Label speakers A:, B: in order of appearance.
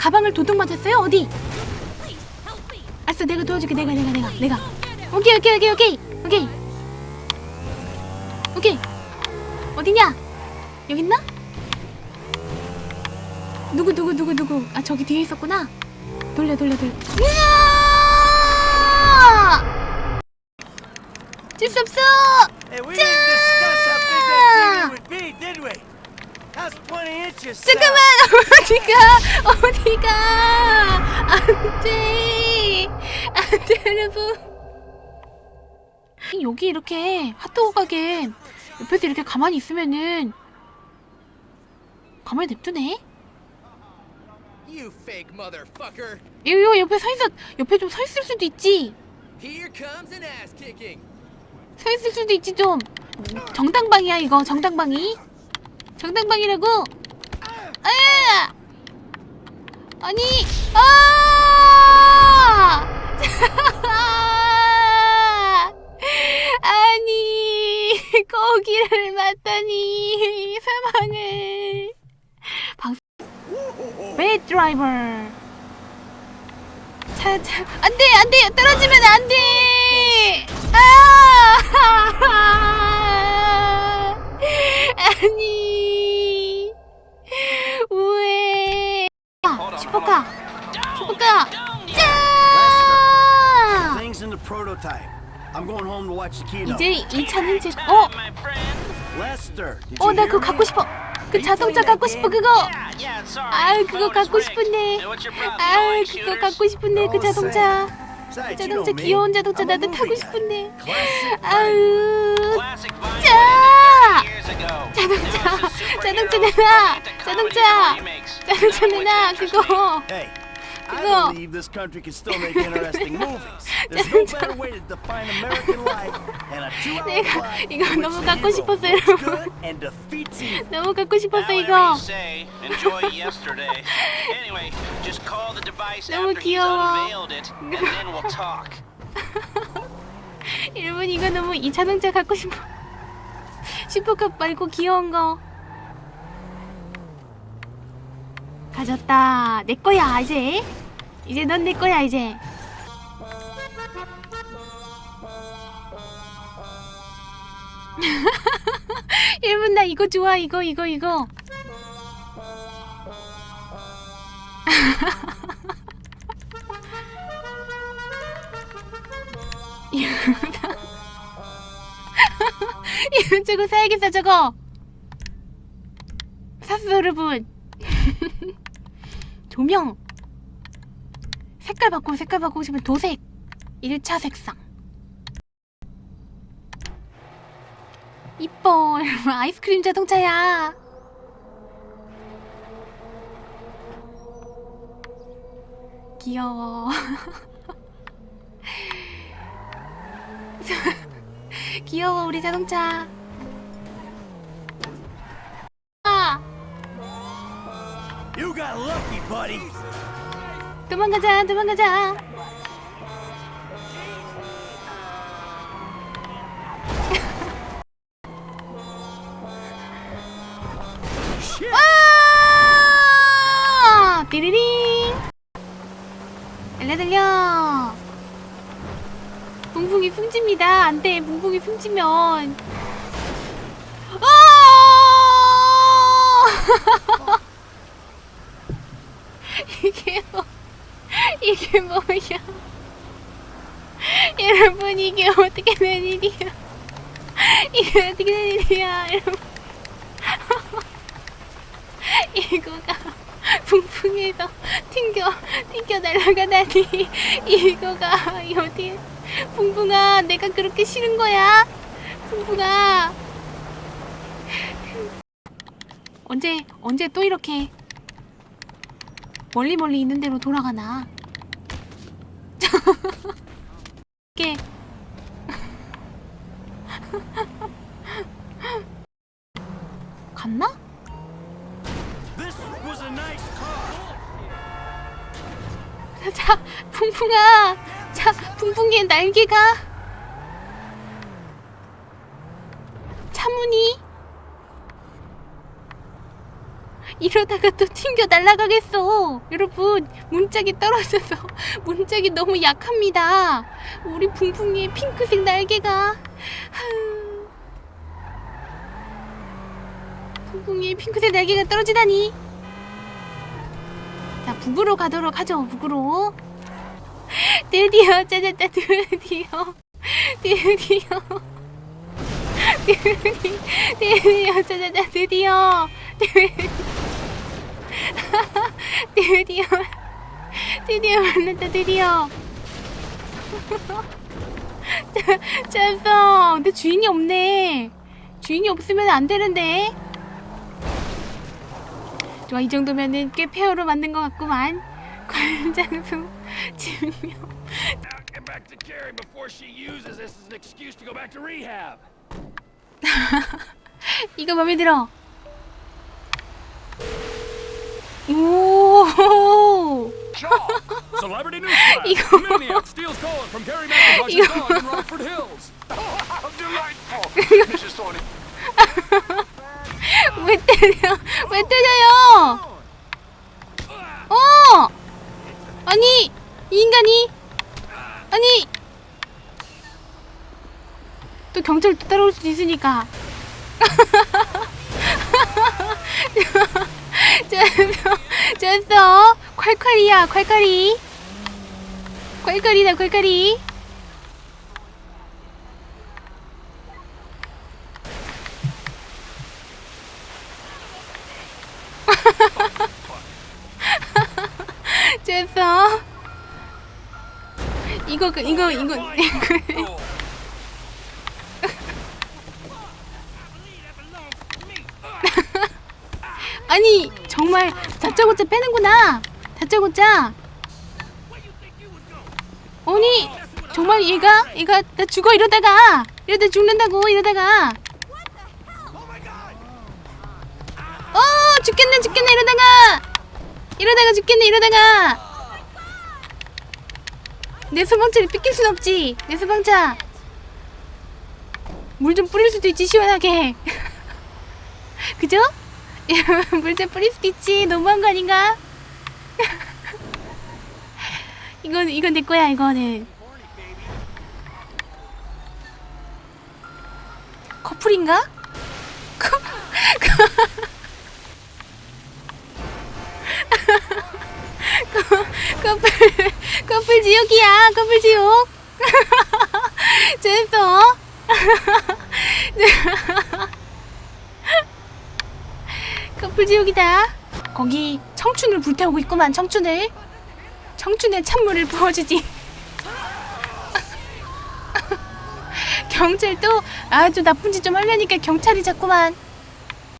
A: 가방을 도둑 맞았어요? 어디? 알았어 내가 도와줄게 내가 내가 내가 내가 오케이 오케이 오케이 오케이 오케이 오케이 어디냐? 여기 있나? 누구 누구 누구 누구 아 저기 뒤에 있었구나 돌려 돌려 돌려 으아! 질수 없어
B: Hey, we didn't discuss how big that TV would be, did we? How's 20 inches? sound?
A: 잠깐만 어디가 여러분 여기 이렇게 핫도그 가게 옆에서 이렇게 가만히 있으면은 가만히 냅두네?
C: You fake motherfucker!
A: 이거 옆에 서 있어 옆에 좀 서 있을 수도 있지.
C: Here comes an ass kicking.
A: 서 있을 수도 있지 좀. 정당방이야 이거 정당방이. 정당방이라고. 아! 아니 아 거기를 맞다니 사망을. 방송 배 드라이버 차, 차, 안 돼, 안 돼, 떨어지면 안 돼! 아! 아니, 왜? 아, 슈퍼카, 슈퍼카, 짠!
B: Things in the prototype. I'm going home to watch the keynote.
A: 이제 2차는 제, 어, 어, 나 그거? 갖고 싶어. 그 자동차 갖고 싶어, 그거. 아, 그거 갖고 싶은데. 아, 그거 갖고 싶은데, 그 자동차. 그 자동차. 귀여운 자동차 나도 타고. 싶은데. 아유,
D: 자!
A: 자동차, 자동차 내놔, 자동차, 자동차 내놔, 그거.
B: I
A: 그거.
B: believe this country can still make interesting movies. There's no better way to define American life than a two-hour
A: 내가
B: plot
A: 이거
B: in which
A: 너무
B: the
A: 갖고
B: hero
A: 싶었어요,
B: looks
A: 여러분.
B: good and defeats evil.
A: 너무 갖고 싶었어 이거.
D: say, enjoy yesterday. Anyway, just call the device
A: 너무
D: after he's
A: 귀여워.
D: unveiled it, and then we'll talk.
A: 여러분 이거 너무 이 자동차 갖고 싶어. 슈퍼컵 말고 귀여운 거. 가졌다. 내 거야 이제. 이제 넌 내 거야 이제. 여러분 나 이거 좋아 이거 이거 이거. 이거 저거 사야겠다 저거 샀어 여러분 조명 색깔 바꾸고 색깔 바꾸고 싶으면 도색. 1차 색상. 이뻐. 아이스크림 자동차야. 귀여워. 귀여워 우리 자동차. 아!
B: You got lucky, buddy.
A: 도망가자 도망가자. 아! 띠리링. 들려 들려. 붕붕이 숨집니다. 안돼 붕붕이 숨지면. 아! 이게 뭐 이게 뭐야? 여러분 이게 어떻게 된 일이야? 이게 어떻게 된 일이야 이거가 풍풍에서 튕겨 튕겨 날아가다니. 이거가 이 어디 풍풍아 내가 그렇게 싫은 거야? 풍풍아. 언제 언제 또 이렇게 멀리 멀리 있는 데로 돌아가나 이게 갔나? 자, 풍풍아. 자, 풍풍이의 날개가. 차문이. 이러다가 또 튕겨 날아가겠어. 여러분, 문짝이 떨어져서 문짝이 너무 약합니다. 우리 붕붕이의 핑크색 날개가. 붕붕이의 핑크색 날개가 떨어지다니. 자, 북으로 가도록 하죠, 북으로. 드디어 찾았다. 드디어. 드디어, 드디어 찾았다, 드디어. 드디어 드디어 만났다 드디어 찾았어 근데 주인이 없네 주인이 없으면 안 되는데 좋아 이 정도면은 꽤 페어로 만든 것 같구만 증명
B: to rehab.
A: 이거 맘에 들어 이거 이거-. 왜 때려 왜 때려요 어 아니 이 인간이 아니 또 경찰 또 따라올 수도 있으니까 졌어. 졌어. 콸콸이야 콸콸이. 콸콸이다 콸콸이. 이거 그- 이거 이거 이거. 아니 정말 다짜고짜 빼는구나. 다짜고짜. 아니 정말 얘가 얘가 나 죽어 이러다가 이러다 죽는다고 이러다가. 어 죽겠네 죽겠네 이러다가. 이러다가 죽겠네 이러다가. 내 소방차를 뺏길 순 없지 내 소방차. 물 좀 뿌릴 수도 있지 시원하게. 그죠? 물좀 뿌릴 수도 있지 너무한 거 아닌가? 이건 이건 내 거야 이거는 커플인가? 커플 커플 지옥이야 커플 지옥 됐어 커플 지옥이다. 거기 청춘을 불태우고 있구만 청춘을. 청춘의 찬물을 부어주지. 경찰도 아주 나쁜 짓 좀 하려니까 경찰이 자꾸만